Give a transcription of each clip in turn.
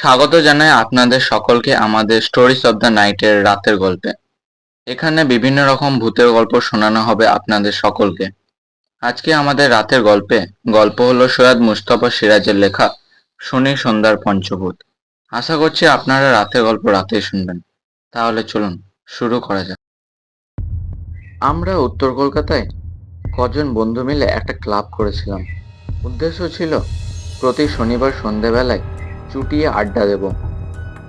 স্বাগত জানাই আপনাদের সকলকে আমাদের স্টোরিজ অব দ্য নাইটের রাতের গল্পে। এখানে বিভিন্ন রকম ভূতের গল্প শোনানো হবে আপনাদের সকলকে। আজকে আমাদের রাতের গল্পে, গল্প হলো সৈয়দ মুস্তফা সিরাজের লেখা শনি সন্ধ্যার পঞ্চভূত। আশা করছি আপনারা রাতের গল্প রাতেই শুনবেন। তাহলে চলুন, শুরু করা যাক। আমরা উত্তর কলকাতায় কজন বন্ধু মিলে একটা ক্লাব করেছিলাম। উদ্দেশ্য ছিল, প্রতি শনিবার সন্ধেবেলায় চুটিয়ে আড্ডা দেব।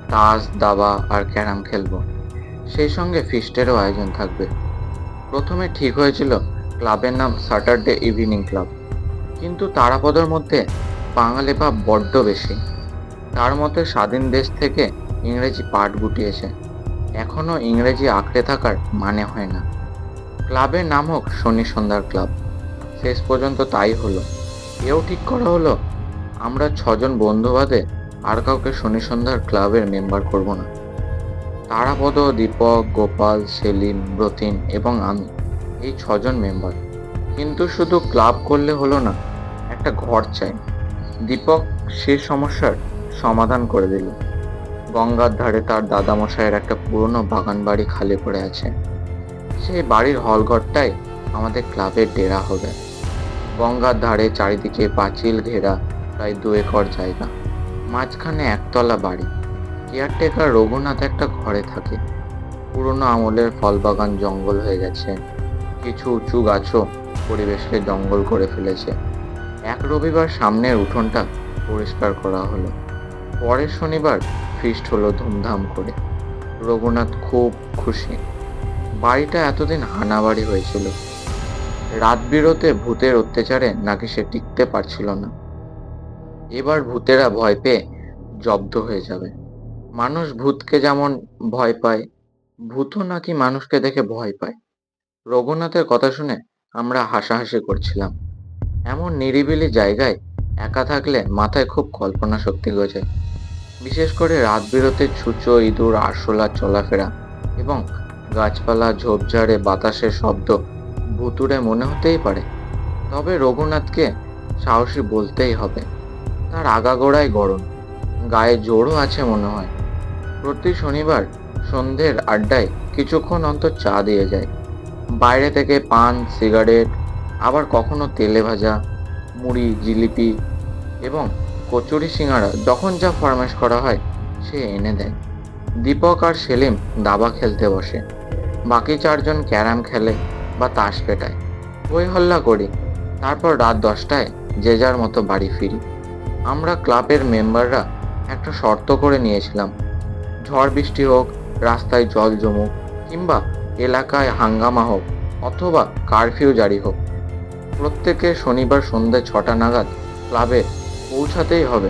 তাস, দাবা আর ক্যারাম খেলব। সেই সঙ্গে ফিস্টেরও আয়োজন থাকবে। প্রথমে ঠিক হয়েছিল ক্লাবের নাম স্যাটারডে ইভিনিং ক্লাব কিন্তু তারাপদর মধ্যে বাঙালি ভাব বড্ড বেশি। তার মতে স্বাধীন দেশ থেকে ইংরেজি পাঠ গুটিয়েছে। এখনও ইংরেজি আঁকড়ে থাকার মানে হয় না। ক্লাবের নাম হোক শনি সন্ধ্যার ক্লাব। শেষ পর্যন্ত তাই হলো। এও ঠিক করা হলো, আমরা ছজন বন্ধু বাদে আর কাউকে শনি সন্ধ্যার ক্লাবের মেম্বার করব না। তারাপদ, দীপক, গোপাল, সেলিম ব্রতিন এবং আমি, এই ছজন মেম্বার। কিন্তু শুধু ক্লাব করলে হলো না, একটা ঘর চাই। দীপক সে সমস্যার সমাধান করে দিল। গঙ্গার ধারে তার দাদামশাইয়ের একটা পুরনো বাগান বাড়ি খালি পড়ে আছে। সেই বাড়ির হলঘরটাই আমাদের ক্লাবের ডেরা হবে। গঙ্গার ধারে চারিদিকে পাঁচিল ঘেরা, প্রায় দু একর জায়গা। মাঝখানে একতলা বাড়ি। কেয়ারটেকার রঘুনাথ একটা ঘরে থাকে। পুরনো আমলের ফল বাগান জঙ্গল হয়ে গেছে। কিছু উঁচু গাছও পরিবেশকে জঙ্গল করে ফেলেছে। এক রবিবার সামনের উঠোনটা পরিষ্কার করা হলো। পরের শনিবার ফিস্ট হলো ধুমধাম করে। রঘুনাথ খুব খুশি। বাড়িটা এতদিন হানাবাড়ি হয়েছিল। রাত বিরতে ভূতের অত্যাচারে নাকি সে টিকতে পারছিল না। এবার ভূতেরা ভয় পেয়ে জব্দ হয়ে যাবে। মানুষ ভূতকে যেমন ভয় পায়, ভূতও নাকি মানুষকে দেখে ভয় পায়। রঘুনাথের কথা শুনে আমরা হাসাহাসি করছিলাম। এমন নিরিবিলি জায়গায় একা থাকলে মাথায় খুব কল্পনা শক্তি গজায় বিশেষ করে রাত বিরতে ছুঁচো, ইঁদুর, আরশোলা, চলাফেরা এবং গাছপালা, ঝোপঝাড়ে বাতাসের শব্দ ভুতুড়ে মনে হতেই পারে। তবে রঘুনাথকে সাহসী বলতেই হবে। তার আগাগোড়ায় গরম। গায়ে জোরও আছে মনে হয়। প্রতি শনিবার সন্ধ্যের আড্ডায় কিছুক্ষণ অন্তর চা দিয়ে যায়। বাইরে থেকে পান, সিগারেট, আবার কখনো তেলে ভাজা, মুড়ি, জিলিপি এবং কচুরি সিঙ্গারা যখন যা ফরমাশ করা হয়, সে এনে দেয়। দীপক আর সেলিম দাবা খেলতে বসে। বাকি চারজন ক্যারাম খেলে বা তাস পেটায়। ওই হল্লা করি। তারপর রাত দশটায় যে যার মতো বাড়ি ফিরি। আমরা ক্লাবের মেম্বাররা একটা শর্ত করে নিয়েছিলাম। ঝড় বৃষ্টি হোক, রাস্তায় জল জমুক, কিংবা এলাকায় হাঙ্গামা হোক, অথবা কারফিউ জারি হোক। প্রত্যেকে শনিবার সন্ধ্যে ছটা নাগাদ ক্লাবে পৌঁছাতেই হবে,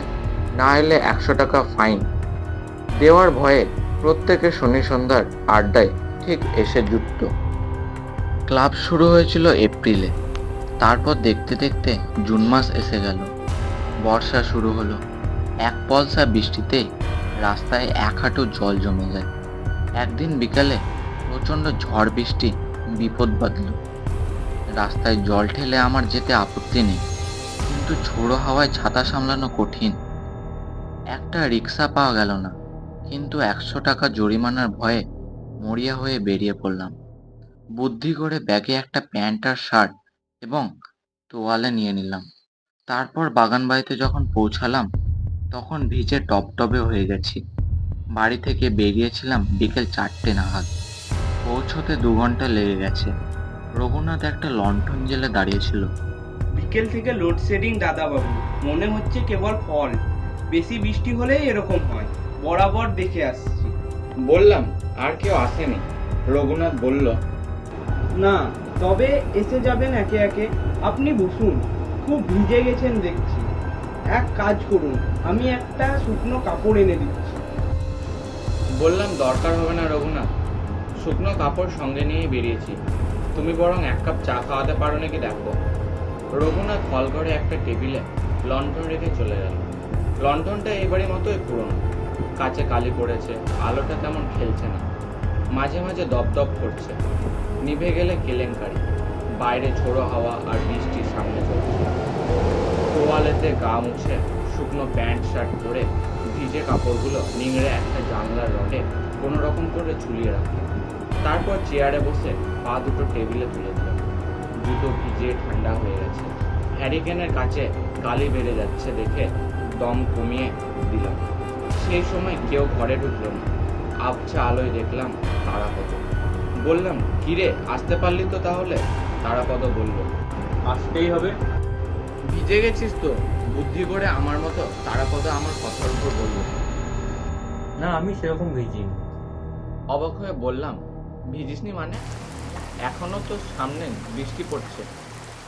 না এলে একশো টাকা ফাইন। দেওয়ার ভয়ে প্রত্যেকে শনি সন্ধ্যার আড্ডায় ঠিক এসে যুক্ত। ক্লাব শুরু হয়েছিল এপ্রিলে। তারপর দেখতে দেখতে জুন মাস এসে গেল। বর্ষা শুরু হলো। এক পলসা বৃষ্টিতে রাস্তায় এক হাঁটু জল জমে যায়। একদিন বিকালে প্রচণ্ড ঝড় বৃষ্টি, বিপদ বাঁধল। রাস্তায় জল ঠেলে আমার যেতে আপত্তি নেই, কিন্তু ঝোড়ো হাওয়ায় ছাতা সামলানো কঠিন। একটা রিক্সা পাওয়া গেল না, কিন্তু একশো টাকা জরিমানার ভয়ে মরিয়া হয়ে বেরিয়ে পড়লাম। বুদ্ধি করে ব্যাগে একটা প্যান্ট আর শার্ট এবং তোয়ালে নিয়ে নিলাম। তারপর বাগান বাড়িতে যখন পৌঁছালাম তখন ভিজে টপটপে হয়ে গেছি। বাড়ি থেকে বেরিয়েছিলাম বিকেল চারটে নাগাদ। পৌঁছতে দু ঘণ্টা লেগে গেছে। রঘুনাথ একটা লণ্ঠন জেলে দাঁড়িয়েছিল বিকেল থেকে লোডশেডিং দাদাবাবু। মনে হচ্ছে কেবল ফল। বেশি বৃষ্টি হলেই এরকম হয়। বরাবর দেখে আসছি। বললাম আর কেউ আসেনি। রঘুনাথ বলল না তবে এসে যাবেন একে একে। আপনি বসুন। খুব ভিজে গেছেন দেখছি। এক কাজ করুন, আমি একটা শুকনো কাপড় এনে দিচ্ছি। বললাম, দরকার হবে না রঘুনাথ। শুকনো কাপড় সঙ্গে নিয়েই বেরিয়েছি। তুমি বরং এক কাপ চা খাওয়াতে পারো নাকি দেখো? রঘুনাথ হলঘরে একটা টেবিলে লণ্ঠন রেখে চলে গেল। লণ্ঠনটা এবারের মতোই পুরনো। কাছে কালি পড়েছে, আলোটা তেমন খেলছে না। মাঝে মাঝে দপদপ করছে। নিভে গেলে কেলেঙ্কারি। বাইরে ঝোড়ো হাওয়া আর বৃষ্টির সামনে চলছে। তোয়ালেতে গা মুছে শুকনো প্যান্ট শার্ট পরে ভিজে কাপড়গুলো নিংড়ে একটা জানলার রডে কোনো রকম করে ঝুলিয়ে রাখলাম তারপর চেয়ারে বসে পা দুটো টেবিলে তুলে দিলাম জুতো ভিজে ঠান্ডা হয়ে গেছে। হ্যারিকেনের কাছে গালি বেড়ে যাচ্ছে দেখে দম কমিয়ে দিলাম সেই সময় কেউ ঘরে ঢুকলো না। আবছা আলোয় দেখলাম তারাপদ। বললাম, কিরে, আসতে পারলি তো তাহলে? তারাপদ বলল, আসতেই হবে। ভিজে গেছিস তো? বুদ্ধি করে আমার মতো তারাপদ আমার কথার উপর বলল। না আমি সেরকম ভিজিনি। অবাক হয়ে বললাম ভিজিসনি মানে? এখনও তো সামনে বৃষ্টি পড়ছে।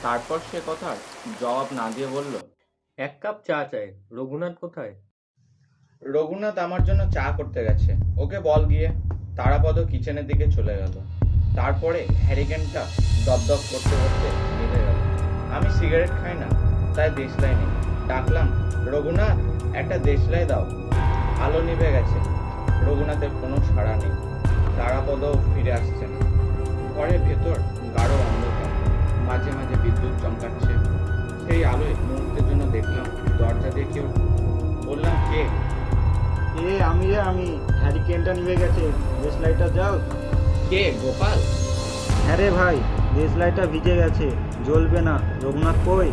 তারপর সে কথার জবাব না দিয়ে বলল এক কাপ চা চাই। রঘুনাথ কোথায়? রঘুনাথ আমার জন্য চা করতে গেছে। ওকে বল গিয়ে। তারাপদ কিচেনের দিকে চলে গেল। তারপরে হ্যারিকেনটা দপদপ করতে করতে নিভে গেল। আমি সিগারেট খাই না। তাই দেশলাই নেই। ডাকলাম রঘুনাথ একটা দেশলাই দাও। আলো নিভে গেছে। রঘুনাথের কোনো সাড়া নেই। তারাপদও ফিরে আসছে না। ঘরের ভেতর গাঢ় অন্ধকার। মাঝে মাঝে বিদ্যুৎ চমকাচ্ছে। সেই আলোয় মুহূর্তের জন্য দেখলাম দরজা দিয়ে কেউ বললাম কে? এ আমি রে আমি। হ্যারিকেনটা নিভে গেছে। দেশ লাইটটা যাও। কে? গোপাল? হ্যাঁ রে ভাই দেশ লাইটটা ভিজে গেছে। জ্বলবে না। রঘুনাথ কই?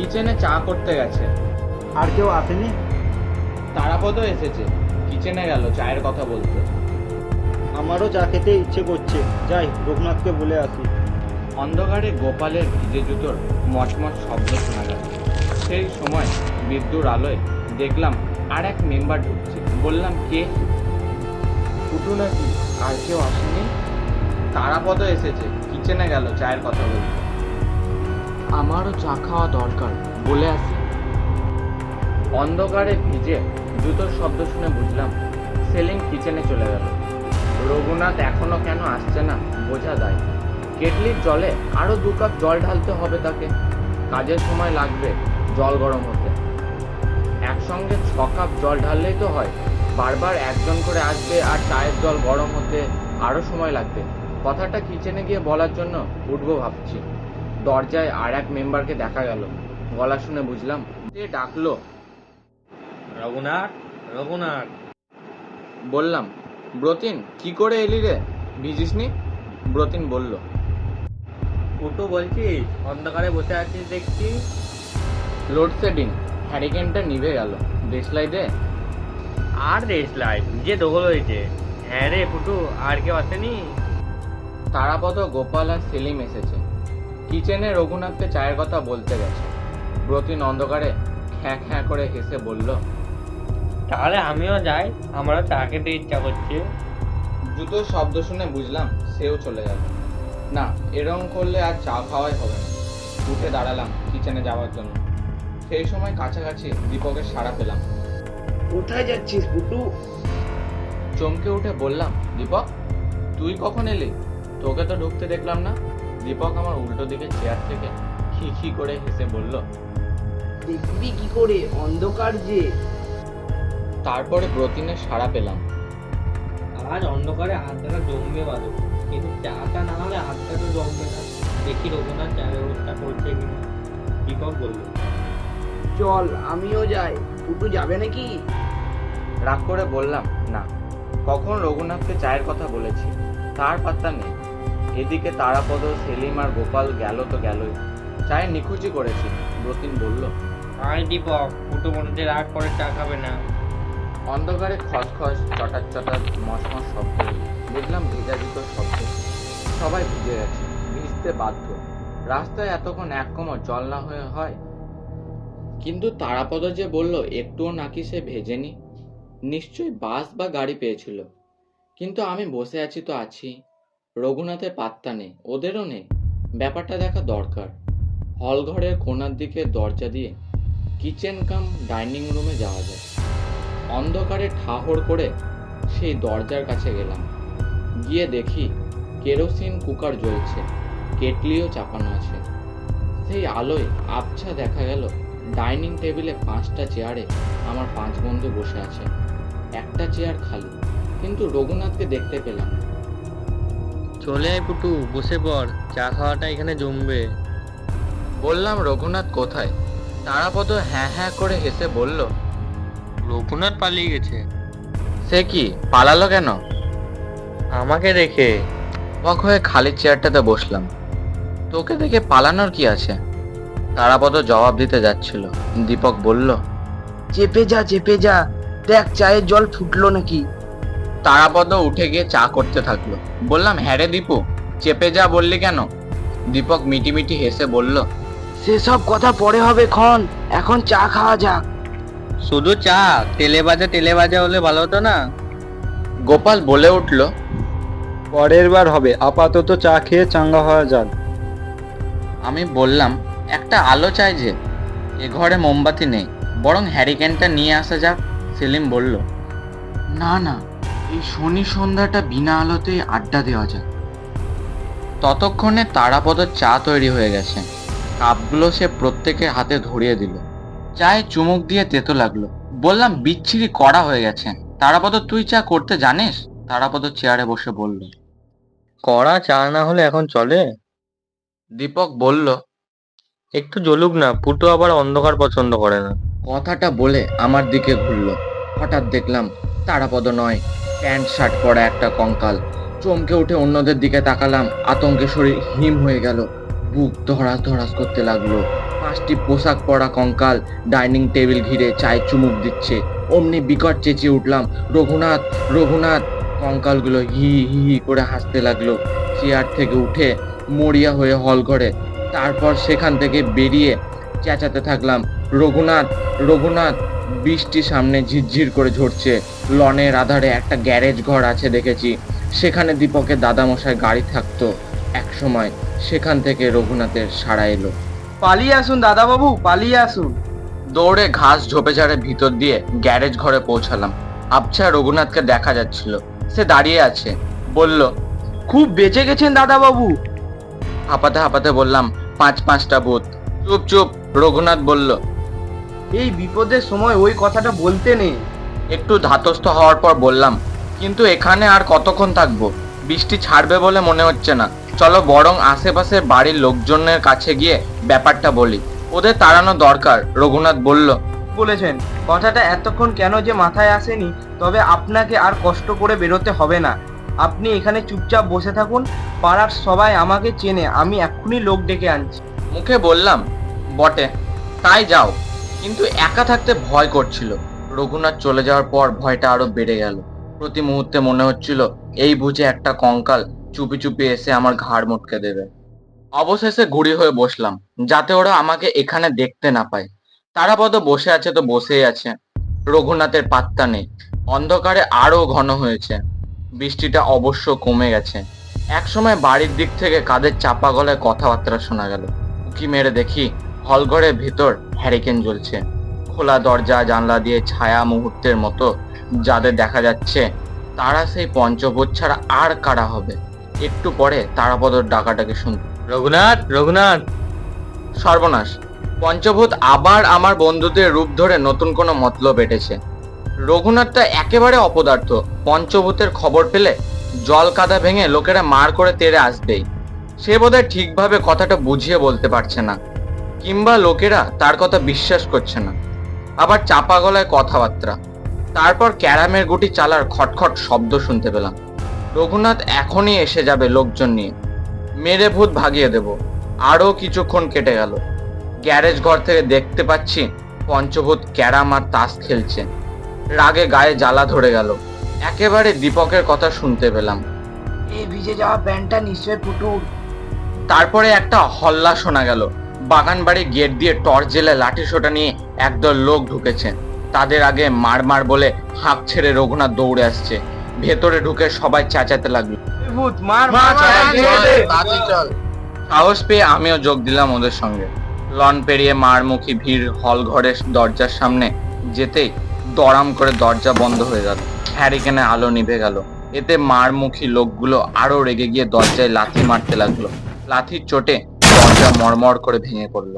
কিচেনে চা করতে গেছে। আর কেউ আসেনি? তারাপদও এসেছে। কিচেনে গেল চায়ের কথা বলতে। আমারও চা খেতে ইচ্ছে করছে। যাই রঘুনাথকে বলে আসি। অন্ধকারে গোপালের ভিজে জুতোর মচমচ শব্দ শোনা গেল। সেই সময় বিদ্যুর আলোয় দেখলাম আর এক মেম্বার ঢুকছে। বললাম কে? ফুটু নাকি আর কেউ আসেনি? তারাপদ এসেছে। কিচেনে গেল চায়ের কথা বলতে। আমারও চা খাওয়া দরকার, বলে আসি। অন্ধকারে ভিজে জুতোর শব্দ শুনে বুঝলাম সেলিং কিচেনে চলে গেল। রঘুনাথ এখনও কেন আসছে না বোঝা যায়। কেটলির জলে আরও দু কাপ জল ঢালতে হবে তাকে। কাজের সময় লাগবে জল গরম হতে। একসঙ্গে ছ কাপ জল ঢাললেই তো হয়। বারবার একজন করে আসবে আর চায়ের জল গরম হতে আরও সময় লাগবে। কথাটা কিচেনে গিয়ে বলার জন্য উঠবো ভাবছি। দরজায় আর এক মেম্বারকে দেখা গেল। গলা শুনে বুঝলাম সে ডাকলো? রঘুনাথ রঘুনাথ। বললাম ব্রতিন কি করে এলি রে? ভিজিসনি? ব্রতিন বলল ফুটো বলছিস অন্ধকারে বসে আছিস দেখছি। লোডশেডিং হ্যারিকেনটা নিভে গেল। দেশলাই দে আর দেশ লাইট যে দখল হয়েছে। হ্যাঁ রে ফুটু আর কেউ আসেনি? তারাপদ গোপাল আর সেলিম এসেছে। কিচেনে রঘুনাথকে চায়ের কথা বলতে গেছে। ব্রতিন অন্ধকারে খ্যাঁ খ্যাঁ করে হেসে বলল তাহলে আমিও যাই আমারও চা খেতে ইচ্ছা করছে। জুতোর শব্দ শুনে বুঝলাম সেও চলে যাবে। না এরম করলে আর চা খাওয়াই হবে না। উঠে দাঁড়ালাম কিচেনে যাওয়ার জন্য। সেই সময় কাছাকাছি দীপকের সাড়া পেলাম। কোথায় যাচ্ছিস পুটু? চমকে উঠে বললাম দীপক তুই কখন এলি? তোকে তো ঢুকতে দেখলাম না। দীপক আমার উল্টো দিকে চেয়ার থেকে খি খি করে হেসে বলল দেখবি কি করে অন্ধকার যে। তারপরে ব্রতিনের সাড়া পেলাম। আজ অন্ধকারে আড্ডাটা জমবে বাদ। কিন্তু চাটা না হলে আড্ডা তো জমবে না। দেখি রঘুনাথ চা ব্যবস্থা করছে কিনা। দীপক বলল চল আমিও যাই। পুটু যাবে নাকি? রাগ করে বললাম না। কখন রঘুনাথকে চায়ের কথা বলেছি তার পাত্তা নেই। এদিকে তারাপদ সেলিম আর গোপাল গেল তো গেলই। চায়ের নিখুঁজি করেছি ব্রতিন বলল। আয় দীপক ফুটো মনে রাগ করে চা খাবে না। অন্ধকারে খসখস চটার চটার মশমস শব্দ দেখলাম ভেজা জুতোর শব্দ। সবাই ভিজে গেছে ভিজতে বাধ্য। রাস্তায় এতক্ষণ এক কোমর জল না হয়ে হয়। কিন্তু তারাপদ যে বলল একটুও নাকি সে ভেজেনি? নিশ্চয়ই বাস বা গাড়ি পেয়েছিল। কিন্তু আমি বসে আছি তো আছি। রঘুনাথের পাত্তা নেই, ওদেরও নেই। ব্যাপারটা দেখা দরকার। হল ঘরের কোণার দিকে দরজা দিয়ে কিচেন কাম ডাইনিং রুমে যাওয়া যায়। অন্ধকারে ঠাহর করে সেই দরজার কাছে গেলাম। গিয়ে দেখি কেরোসিন কুকার জ্বলছে, কেটলিও চাপানো আছে। সেই আলোয় আবছা দেখা গেল, ডাইনিং টেবিলে পাঁচটা চেয়ারে আমার পাঁচ বন্ধু বসে আছে। একটা চেয়ার খালি, কিন্তু রঘুনাথকে দেখতে পেলাম না। চলে আয় পুটু বসে পড় চা খাওয়াটা এখানে জমবে। বললাম রঘুনাথ কোথায়? তারাপদ হ্যাঁ হ্যাঁ করে হেসে বলল রঘুনাথ পালিয়ে গেছে। সে কি? পালালো কেন? আমাকে দেখে। অবাক হয়ে খালি চেয়ারটাতে বসলাম। তোকে দেখে পালানোর কি আছে? তারাপদ জবাব দিতে যাচ্ছিল। দীপক বলল চেপে যা চেপে যা। দেখ চায়ের জল ফুটলো নাকি? তারাপদ উঠে গিয়ে চা করতে থাকল। বললাম হ্যাঁ রে দীপু চেপে যা বললি কেন? দীপক মিটি মিটি হেসে বলল সেসব কথা পরে হবে ক্ষণ এখন চা খাওয়া যাক। শুধু চা? তেলে বাজা তেলে বাজা হলে ভালো হতো না? গোপাল বলে উঠল পরের বার হবে আপাতত চা খেয়ে চাঙ্গা হওয়া যাক। আমি বললাম একটা আলো চাই যে এ ঘরে মোমবাতি নেই বরং হ্যারিকেনটা নিয়ে আসা যাক সেলিম বলল। না না এই শনি সন্ধ্যাটা বিনা আলোতে আড্ডা দেওয়া যাক ততক্ষণে তারাপদ চা তৈরি হয়ে গেছে। কাপগুলো সে প্রত্যেকের হাতে ধরিয়ে দিল। চায়ে চুমুক দিয়ে তেতো লাগল। বললাম বিচ্ছিরি করা হয়ে গেছে। তারাপদ তুই চা করতে জানিস? তারাপদ চেয়ারে বসে বলল কড়া চা না হলে এখন চলে? দীপক বলল একটু জ্বলুক না পুটু আবার অন্ধকার পছন্দ করে না। কথাটা বলে আমার দিকে ঘুরলো। হঠাৎ দেখলাম তারাপদ নয়। প্যান্ট, শার্ট পরা একটা কঙ্কাল। চমকে উঠে অন্যদের দিকে তাকালাম। আতঙ্কে শরীর হিম হয়ে গেল। বুক ধরাস ধরাস করতে লাগল। পাঁচটি পোশাক পরা কঙ্কাল ডাইনিং টেবিল ঘিরে চায় চুমুক দিচ্ছে। অমনি বিকট চেঁচিয়ে উঠলাম, রঘুনাথ রঘুনাথ! কঙ্কালগুলো হি হি হি করে হাসতে লাগল। চেয়ার থেকে উঠে মরিয়া হয়ে হল ঘরে। তারপর সেখান থেকে বেরিয়ে চেঁচাতে থাকলাম, রঘুনাথ রঘুনাথ! বৃষ্টি সামনে ঝিরঝির করে ঝরছে। লনের আধারে একটা গ্যারেজ ঘর আছে দেখেছি। সেখানে দীপকের দাদামশাই গাড়ি থাকতো। এক সময় সেখান থেকে রঘুনাথের সাড়া এলো। পালিয়ে আসুন দাদাবাবু পালিয়ে আসুন। দৌড়ে ঘাস ঝোপে ঝাড়ে ভিতর দিয়ে গ্যারেজ ঘরে পৌঁছালাম। আবছা রঘুনাথকে দেখা যাচ্ছিল। সে দাঁড়িয়ে আছে। বলল খুব বেঁচে গেছেন দাদাবাবু। হাঁপাতে হাঁপাতে বললাম পাঁচ পাঁচটা ভূত। চুপ চুপ রঘুনাথ বলল এই বিপদের সময় ওই কথাটা বলতে নেই। একটু ধাতস্থ হওয়ার পর বললাম কিন্তু এখানে আর কতক্ষণ থাকব? বৃষ্টি ছাড়বে বলে মনে হচ্ছে না। চলো বরং আশেপাশের বাড়ির লোকজনের কাছে গিয়ে ব্যাপারটা বলি। ওদের তাড়ানো দরকার রঘুনাথ বলল। বলেছেন কথাটা এতক্ষণ কেন যে মাথায় আসেনি তবে আপনাকে আর কষ্ট করে বেরোতে হবে না। আপনি এখানে চুপচাপ বসে থাকুন পাড়ার সবাই আমাকে চেনে আমি এক্ষুনি লোক ডেকে আনছি। মুখে বললাম বটে তাই যাও। কিন্তু একা থাকতে ভয় করছিল। রঘুনাথ চলে যাওয়ার পর ভয়টা আরও বেড়ে গেল। প্রতি মুহূর্তে মনে হচ্ছিল, এই বুঝে একটা কঙ্কাল চুপি চুপি এসে আমার ঘাড় মুটকে দেবে। অবশেষে ঘুরি হয়ে বসলাম, যাতে ওরা আমাকে এখানে দেখতে না পায়। তারাপদ বসে আছে তো বসেই আছে। রঘুনাথের পাত্তা নেই। অন্ধকারে আরও ঘন হয়েছে। বৃষ্টিটা অবশ্য কমে গেছে। একসময় বাড়ির দিক থেকে কাদের চাপা গলায় কথাবার্তা শোনা গেল। উকি মেরে দেখি হলঘরের ভেতর হ্যারিকেন জ্বলছে। খোলা দরজা জানলা দিয়ে ছায়া মুহূর্তের মতো যাদের দেখা যাচ্ছে তারা সেই পঞ্চভূত ছাড়া আর কারা হবে? একটু পরে তারাপদর ডাকাটাকে শুন রঘুনাথ রঘুনাথ! সর্বনাশ! পঞ্চভূত আবার আমার বন্ধুদের রূপ ধরে নতুন কোনো মতলব এটেছে। রঘুনাথটা একেবারে অপদার্থ। পঞ্চভূতের খবর পেলে জল কাদা ভেঙে লোকেরা মার করে তেড়ে আসবেই। সে বোধহয় ঠিকভাবে কথাটা বুঝিয়ে বলতে পারছে না। কিংবা লোকেরা তার কথা বিশ্বাস করছে না। আবার চাপা গলায় কথাবার্তা। তারপর ক্যারামের গুটি চালার খটখট শব্দ শুনতে পেলাম। রঘুনাথ এখনই এসে যাবে লোকজন নিয়ে। মেরে ভূত ভাগিয়ে দেব। আরও কিছুক্ষণ কেটে গেল। গ্যারেজ ঘর থেকে দেখতে পাচ্ছি পঞ্চভূত ক্যারাম আর তাস খেলছে। রাগে গায়ে জ্বালা ধরে গেল। একেবারে দীপকের কথা শুনতে পেলাম। এই ভিজে যাওয়া প্যান্টটা নিশ্চয় পুটুর তারপরে একটা হল্লা শোনা গেল। বাগান বাড়ি গেট দিয়ে টর্চ জেলে লাঠি সোটা নিয়ে একদল লোক ঢুকেছে। তাদের আগে মার মার বলে হাঁক ছেড়ে রঘুনাথ দৌড়ে আসছে। ভেতরে ঢুকে সবাই চেঁচাতে লাগল। ভূত মার মার, মার, চল, মার, চল, সাহস পেয়ে আমিও যোগ দিলাম ওদের সঙ্গে। লন পেরিয়ে মারমুখী ভিড় হল ঘরের দরজার সামনে যেতেই দড়াম করে দরজা বন্ধ হয়ে গেল। হ্যারিকেনে আলো নিভে গেল। এতে মারমুখী লোকগুলো আরও রেগে গিয়ে দরজায় লাথি মারতে লাগল। লাথির চোটে দরজা মরমর করে ভেঙে পড়ল।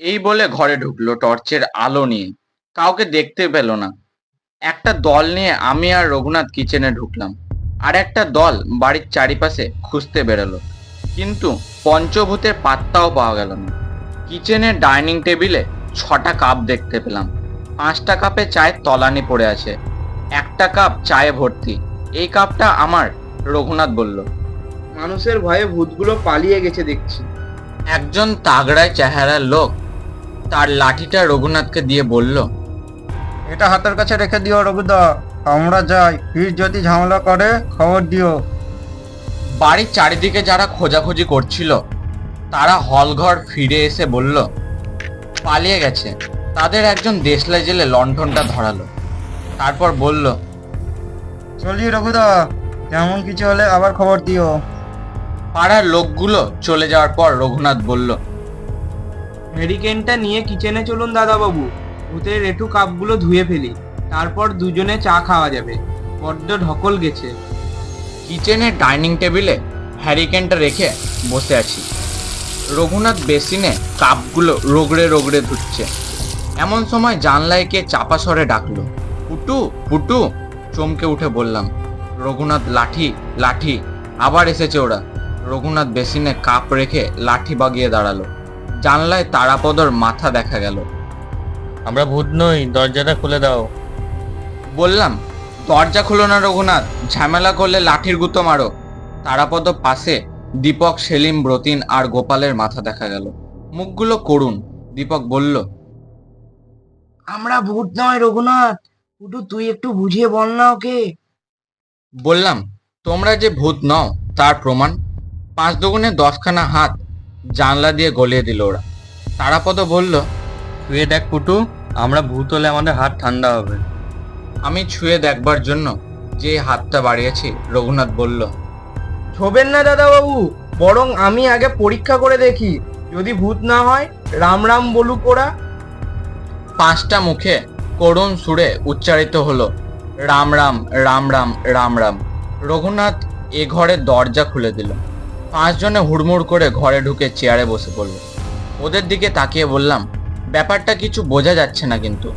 এই বলে ঘরে ঢুকলো টর্চের আলো নিয়ে। কাউকে দেখতে পেল না। একটা দল নিয়ে আমি আর রঘুনাথ কিচেনে ঢুকলাম। আর একটা দল বাড়ির চারিপাশে খুঁজতে বেরোলো। কিন্তু পঞ্চভূতের পাত্তাও পাওয়া গেল না। কিচেনের ডাইনিং টেবিলে ছটা কাপ দেখতে পেলাম। পাঁচটা কাপে চায়ের তলানি পড়ে আছে। একটা কাপ চায়ে ভর্তি। এই কাপটা আমার রঘুনাথ বলল মানুষের ভয়ে ভূতগুলো পালিয়ে গেছে দেখছি। একজন তাগড়ায় চেহারার লোক তার লাঠিটা রঘুনাথকে দিয়ে বলল এটা হাতের কাছে রেখে দিও রঘুদা আমরা যাই ফির যদি ঝামেলা করে খবর দিও। বাড়ির চারিদিকে যারা খোঁজাখুঁজি করছিল তারা হলঘর ফিরে এসে বলল পালিয়ে গেছে। তাদের একজন দেশলাই জেলে লণ্ঠনটা ধরালো। তারপর বলল চলি রঘুদা তেমন কিছু হলে আবার খবর দিও। পাড়ার লোকগুলো চলে যাওয়ার পর রঘুনাথ বলল হ্যারিকেনটা নিয়ে কিচেনে চলুন দাদাবাবু। ভূতের রেটু কাপগুলো ধুয়ে ফেলি। তারপর দুজনে চা খাওয়া যাবে। বড্ড ঢকল গেছে। কিচেনের ডাইনিং টেবিলে হ্যারিকেনটা রেখে বসে আছি। রঘুনাথ বেসিনে কাপগুলো রগড়ে রগড়ে ধুচ্ছে। এমন সময় জানলায় কে চাপা স্বরে ডাকলো, পুটু পুটু! চমকে উঠে বললাম, রঘুনাথ লাঠি লাঠি! আবার এসেছে ওরা। রঘুনাথ বেসিনে কাপ রেখে লাঠি বাগিয়ে দাঁড়াল। জানলায় তারাপদর মাথা দেখা গেল। আমরা ভূত নই দরজাটা খুলে দাও। বললাম দরজা খুলো না রঘুনাথ ঝামেলা করলে লাঠির গুঁতো মারো। তারাপদ পাশে দীপক সেলিম ব্রতিন আর গোপালের মাথা দেখা গেল। মুখগুলো করুন দীপক বলল আমরা ভূত নয় রঘুনাথ পুটু তুই একটু বুঝিয়ে বল না ওকে। বললাম তোমরা যে ভূত নও তার প্রমাণ পাঁচ দুগুণে দশখানা হাত জানলা দিয়ে গলিয়ে দিল ওরা। তারাপদ বলল শুয়ে দেখ পুটু আমরা ভূত হলে আমাদের হাত ঠান্ডা হবে। আমি ছুঁয়ে দেখবার জন্য যে হাতটা বাড়িয়েছি রঘুনাথ বলল ছোবেন না দাদাবাবু বরং আমি আগে পরীক্ষা করে দেখি। যদি ভূত না হয় রাম রাম বলুক ওরা। পাঁচটা মুখে করুণ সুরে উচ্চারিত হলো রাম রাম রাম রাম রাম রাম। রঘুনাথ এ ঘরের দরজা খুলে দিল। পাঁচজনে হুড়মুড় করে ঘরে ঢুকে চেয়ারে বসে পড়ল। ওদের দিকে তাকিয়ে বললাম, ব্যাপারটা কিছু বোঝা যাচ্ছে না কিন্তু।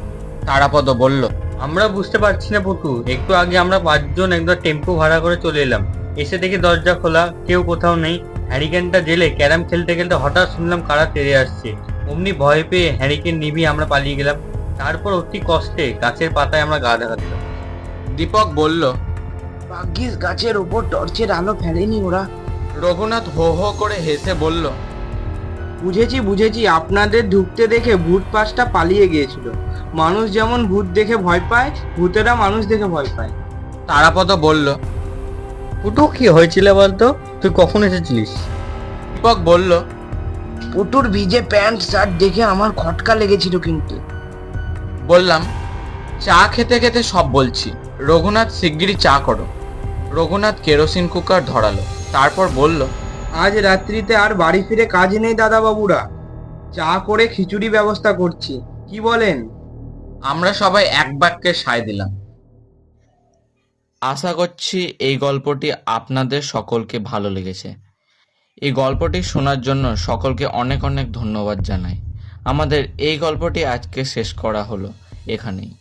তারাপদ বলল, আমরা বুঝতে পারছি না পুটু একটু আগে আমরা পাঁচজন একদম টেম্পো ভাড়া করে চলে এলাম। এসে দেখি দরজা খোলা, কেউ কোথাও নেই। হ্যারিকেনটা জেলে ক্যারাম খেলতে খেলতে হঠাৎ শুনলাম কারা তেড়ে আসছে। অমনি ভয় পেয়ে হ্যারিকেন নিভিয়ে আমরা পালিয়ে গেলাম। তারপর অতি কষ্টে গাছের পাতায় আমরা গা দেখা দিলাম দীপক বলল, ভাগ্যিস গাছের উপর টর্চের আলো ফেলেনি ওরা। রঘুনাথ হো হো করে হেসে বলল বুঝেছি বুঝেছি আপনাদের ঢুকতে দেখে ভূত পাশটা পালিয়ে গিয়েছিল। মানুষ যেমন ভূত দেখে ভয় পায় ভূতেরা মানুষ দেখে ভয় পায়। তারাপদ বলল পুটু কি হয়েছিল বলতো? তুই কখন এসেছিলিস? দীপক বলল পুটুর ভিজে প্যান্ট শার্ট দেখে আমার খটকা লেগেছিল কিন্তু। বললাম চা খেতে খেতে সব বলছি। রঘুনাথ শিগগিরই চা করো। রঘুনাথ কেরোসিন কুকার ধরালো। তারপর বলল আজ রাত্রিতে আর বাড়ি ফিরে কাজ নেই দাদা বাবুরা চা করে খিচুড়ি ব্যবস্থা করছি। কি বলেন? আমরা সবাই এক বাক্যে সায় দিলাম। আশা করছি এই গল্পটি আপনাদের সকলকে ভালো লেগেছে। এই গল্পটি শোনার জন্য সকলকে অনেক অনেক ধন্যবাদ জানাই। আমাদের এই গল্পটি আজকে শেষ করা হলো এখানেই।